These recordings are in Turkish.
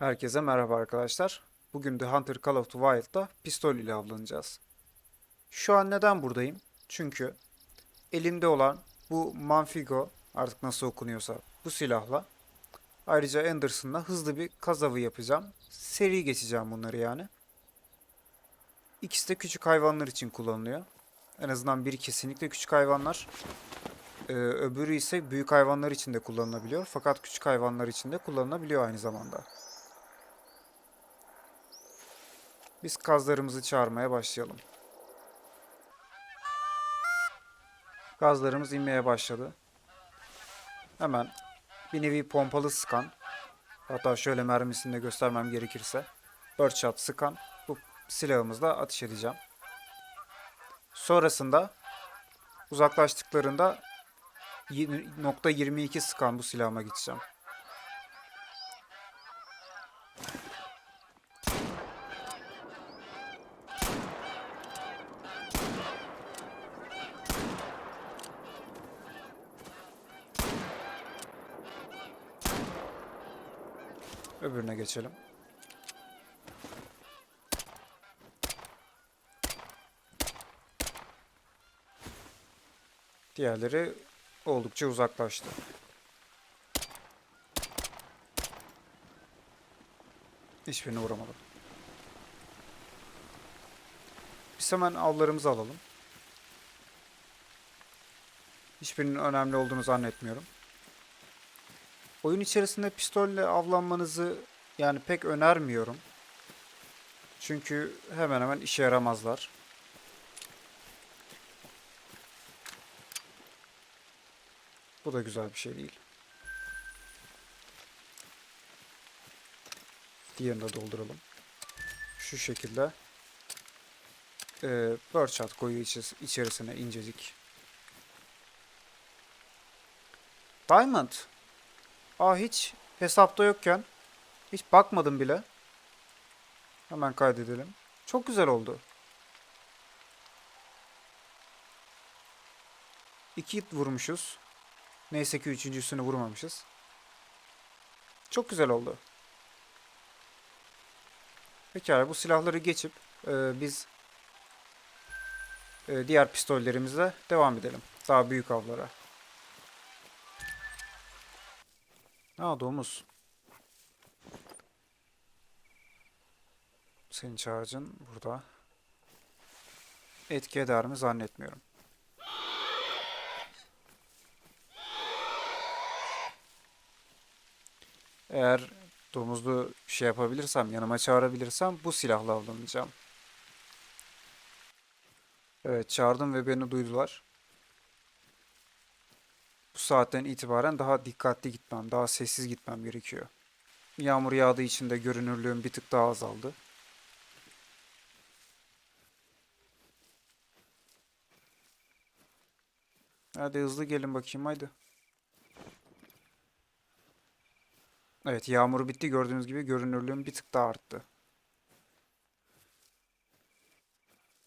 Herkese merhaba arkadaşlar. Bugün The Hunter Call of the Wild'da pistol ile avlanacağız. Şu an neden buradayım? Çünkü elimde olan bu Manfigo artık nasıl okunuyorsa bu silahla ayrıca Anderson'la hızlı bir kazavı yapacağım. Seri geçeceğim bunları yani. İkisi de küçük hayvanlar için kullanılıyor. En azından biri kesinlikle küçük hayvanlar. Ee, öbürü ise büyük hayvanlar için de kullanılabiliyor. Fakat küçük hayvanlar için de kullanılabiliyor aynı zamanda. Biz kazlarımızı çağırmaya başlayalım. Gazlarımız inmeye başladı. Hemen bir nevi pompalı sıkan, hatta şöyle mermisini de göstermem gerekirse, birdshot sıkan bu silahımızla ateş edeceğim. Sonrasında uzaklaştıklarında nokta .22 sıkan bu silahıma gideceğim. Öbürüne geçelim. Diğerleri oldukça uzaklaştı. Hiçbirine uğramadım. Biz hemen avlarımızı alalım. Hiçbirinin önemli olduğunu zannetmiyorum. Oyun içerisinde pistolle avlanmanızı yani pek önermiyorum. Çünkü hemen hemen işe yaramazlar. Bu da güzel bir şey değil. Diğerini de dolduralım. Şu şekilde. Ee, birdshot içi- içerisine incecik. Diamond. Aa hiç hesapta yokken hiç bakmadım bile. Hemen kaydedelim. Çok güzel oldu. İki vurmuşuz. Neyse ki üçüncüsünü vurmamışız. Çok güzel oldu. Pekala bu silahları geçip e, biz e, diğer pistollerimizle devam edelim. Daha büyük avlara. Aa domuz. Senin charge'ın burada. Etki eder mi zannetmiyorum. Eğer domuzlu şey yapabilirsem, yanıma çağırabilirsem bu silahla avlanacağım. Evet, çağırdım ve beni duydular. Bu saatten itibaren daha dikkatli gitmem, daha sessiz gitmem gerekiyor. Yağmur yağdığı için de görünürlüğüm bir tık daha azaldı. Hadi hızlı gelin bakayım haydi. Evet yağmur bitti gördüğünüz gibi görünürlüğüm bir tık daha arttı.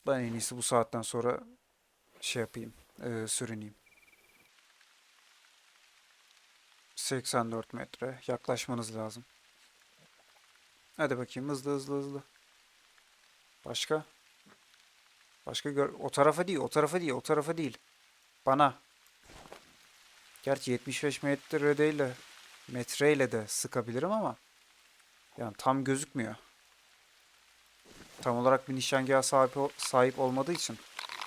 Ben en iyisi bu saatten sonra şey yapayım, e, sürüneyim. 84 metre yaklaşmanız lazım. Hadi bakayım hızlı hızlı hızlı. Başka? Başka gör... O tarafa değil, o tarafa değil, o tarafa değil. Bana. Gerçi 75 metre değil de metreyle de sıkabilirim ama yani tam gözükmüyor. Tam olarak bir nişangaha sahip, sahip olmadığı için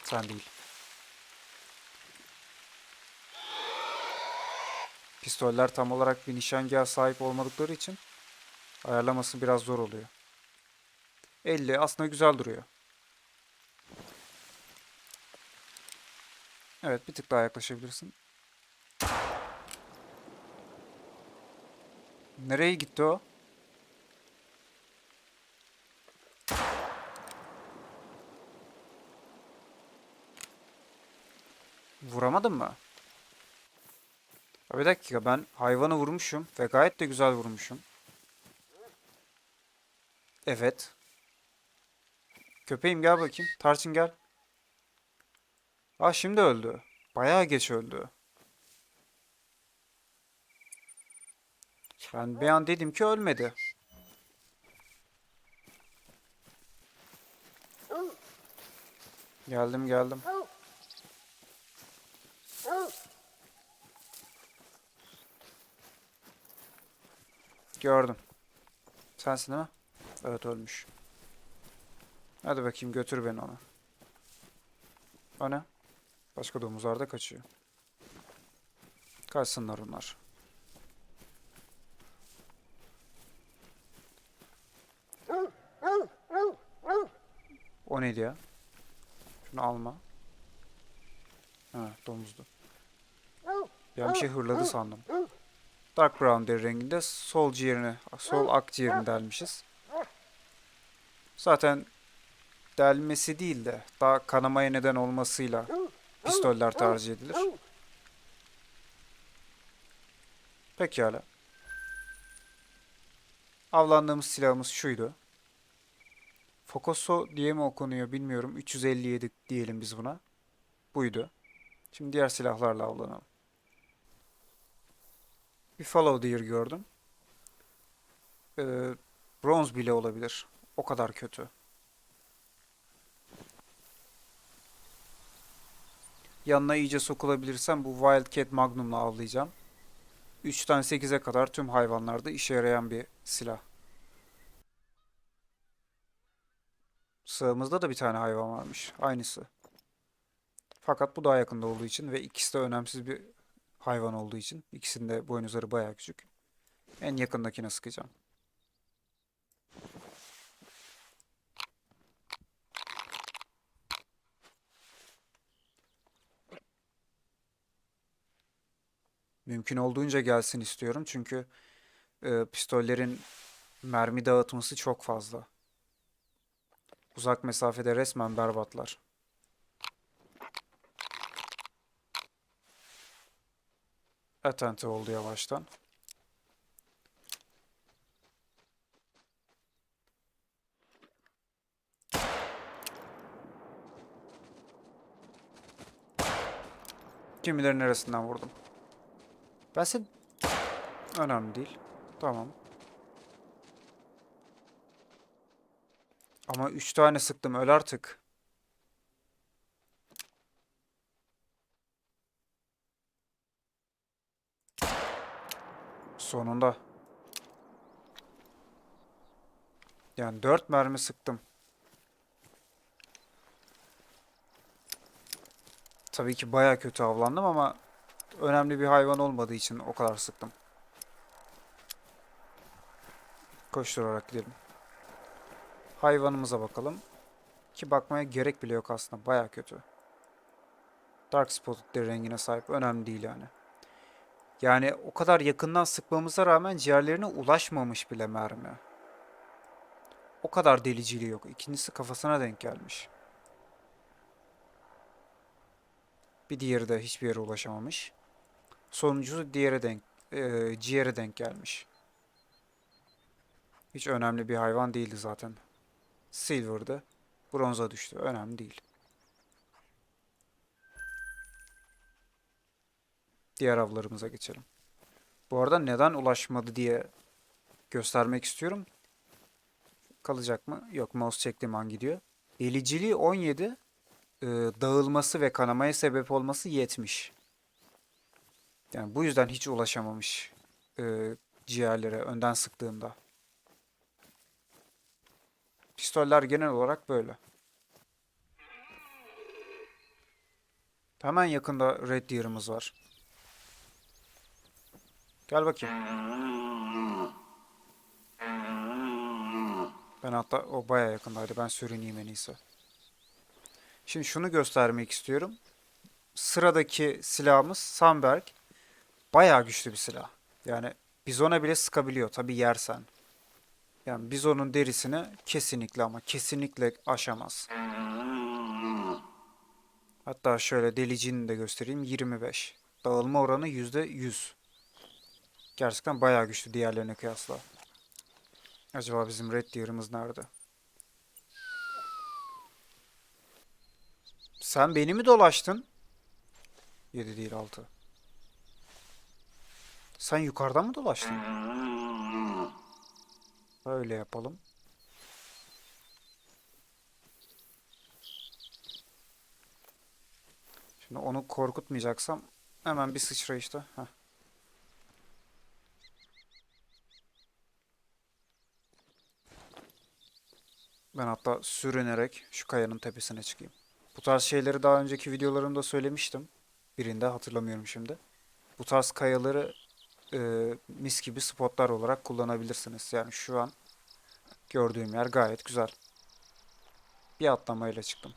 sen değil. Pistoller tam olarak bir nişangaha sahip olmadıkları için ayarlaması biraz zor oluyor. 50 aslında güzel duruyor. Evet bir tık daha yaklaşabilirsin. Nereye gitti o? Vuramadın mı? Ya bir dakika ben hayvanı vurmuşum ve gayet de güzel vurmuşum. Evet. Köpeğim gel bakayım. Tarçın gel. Aa şimdi öldü. Bayağı geç öldü. Ben bir an dedim ki ölmedi. Geldim geldim. Gördüm. Sensin değil mi? Evet ölmüş. Hadi bakayım götür beni ona. O ne? Başka domuzlar da kaçıyor. Kaçsınlar onlar. O neydi ya? Şunu alma. Ha domuzdu. Ya bir şey hırladı sandım. Dark brown deri renginde sol ciğerini, sol akciğerini delmişiz. Zaten delmesi değil de daha kanamaya neden olmasıyla pistoller tercih edilir. Pekala. Avlandığımız silahımız şuydu. Focoso diye mi okunuyor bilmiyorum. 357 diyelim biz buna. Buydu. Şimdi diğer silahlarla avlanalım. Bir follow deer gördüm. Ee, bronz bile olabilir. O kadar kötü. Yanına iyice sokulabilirsem bu Wildcat Magnum'la avlayacağım. 3'ten 8'e kadar tüm hayvanlarda işe yarayan bir silah. Sığımızda da bir tane hayvan varmış. Aynısı. Fakat bu daha yakında olduğu için ve ikisi de önemsiz bir hayvan olduğu için ikisinin de boynuzları bayağı küçük. En yakındakine sıkacağım. Mümkün olduğunca gelsin istiyorum çünkü e, pistollerin mermi dağıtması çok fazla. Uzak mesafede resmen berbatlar. Atente oldu yavaştan. Kimilerin neresinden vurdum? Ben sen... Önemli değil. Tamam. Ama üç tane sıktım. Öl artık. Sonunda. Yani dört mermi sıktım. Tabii ki baya kötü avlandım ama önemli bir hayvan olmadığı için o kadar sıktım. Koşturarak gidelim. Hayvanımıza bakalım. Ki bakmaya gerek bile yok aslında. Baya kötü. Dark Spotted rengine sahip. Önemli değil yani. Yani o kadar yakından sıkmamıza rağmen ciğerlerine ulaşmamış bile mermi. O kadar deliciliği yok. İkincisi kafasına denk gelmiş. Bir diğeri de hiçbir yere ulaşamamış. Sonuncusu diğere denk, e, ciğere denk gelmiş. Hiç önemli bir hayvan değildi zaten. Silver'dı. Bronza düştü. Önemli değil. Diğer avlarımıza geçelim. Bu arada neden ulaşmadı diye göstermek istiyorum. Kalacak mı? Yok mouse çektiğim an gidiyor. Deliciliği 17. e, dağılması ve kanamaya sebep olması 70. Yani bu yüzden hiç ulaşamamış e, ciğerlere önden sıktığımda. Pistoller genel olarak böyle. Hemen yakında Red Deer'ımız var. Gel bakayım. Ben hatta o baya yakındaydı. Ben sürüneyim en iyisi. Şimdi şunu göstermek istiyorum. Sıradaki silahımız Sandberg. Baya güçlü bir silah. Yani bizona bile sıkabiliyor. Tabi yersen. Yani bizonun derisini kesinlikle ama kesinlikle aşamaz. Hatta şöyle delicini de göstereyim. 25. Dağılma oranı %100. Gerçekten bayağı güçlü diğerlerine kıyasla. Acaba bizim red deer'ımız nerede? Sen beni mi dolaştın? 7 değil 6. Sen yukarıdan mı dolaştın? Öyle yapalım. Şimdi onu korkutmayacaksam hemen bir sıçrayışta. Heh. Ben hatta sürünerek şu kayanın tepesine çıkayım. Bu tarz şeyleri daha önceki videolarımda söylemiştim. Birinde hatırlamıyorum şimdi. Bu tarz kayaları e, mis gibi spotlar olarak kullanabilirsiniz. Yani şu an gördüğüm yer gayet güzel. Bir atlamayla çıktım.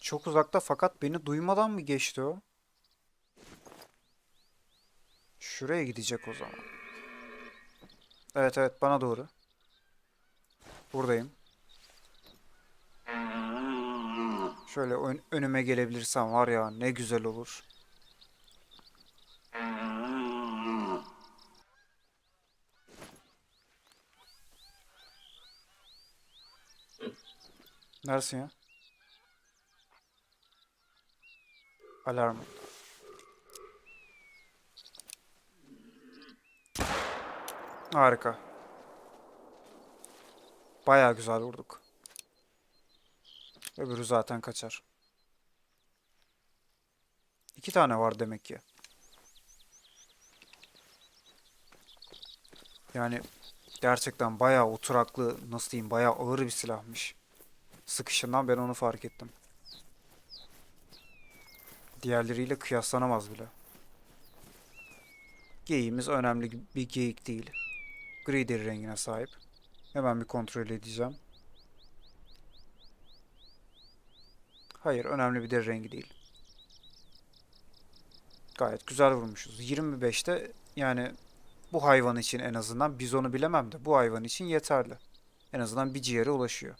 Çok uzakta fakat beni duymadan mı geçti o? Şuraya gidecek o zaman. Evet evet bana doğru. Buradayım. Şöyle ön- önüme gelebilirsem var ya ne güzel olur. Neresin ya? Alarm. Harika. Bayağı güzel vurduk. Öbürü zaten kaçar. İki tane var demek ki. Yani gerçekten bayağı oturaklı, nasıl diyeyim, bayağı ağır bir silahmış. Sıkışından ben onu fark ettim. Diğerleriyle kıyaslanamaz bile. Geyiğimiz önemli bir geyik değil. Gri deri rengine sahip. Hemen bir kontrol edeceğim. Hayır, önemli bir deri rengi değil. Gayet güzel vurmuşuz. 25'te yani bu hayvan için en azından bizonu bilemem de bu hayvan için yeterli. En azından bir ciğere ulaşıyor.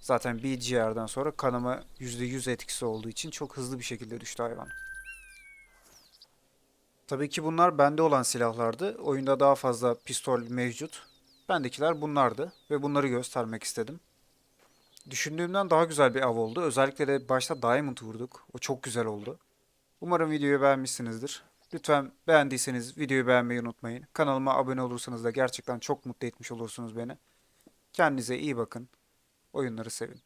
Zaten bir ciğerden sonra kanama %100 etkisi olduğu için çok hızlı bir şekilde düştü hayvan. Tabii ki bunlar bende olan silahlardı. Oyunda daha fazla pistol mevcut. Bendekiler bunlardı ve bunları göstermek istedim. Düşündüğümden daha güzel bir av oldu. Özellikle de başta Diamond vurduk. O çok güzel oldu. Umarım videoyu beğenmişsinizdir. Lütfen beğendiyseniz videoyu beğenmeyi unutmayın. Kanalıma abone olursanız da gerçekten çok mutlu etmiş olursunuz beni. Kendinize iyi bakın. Oyunları sevin.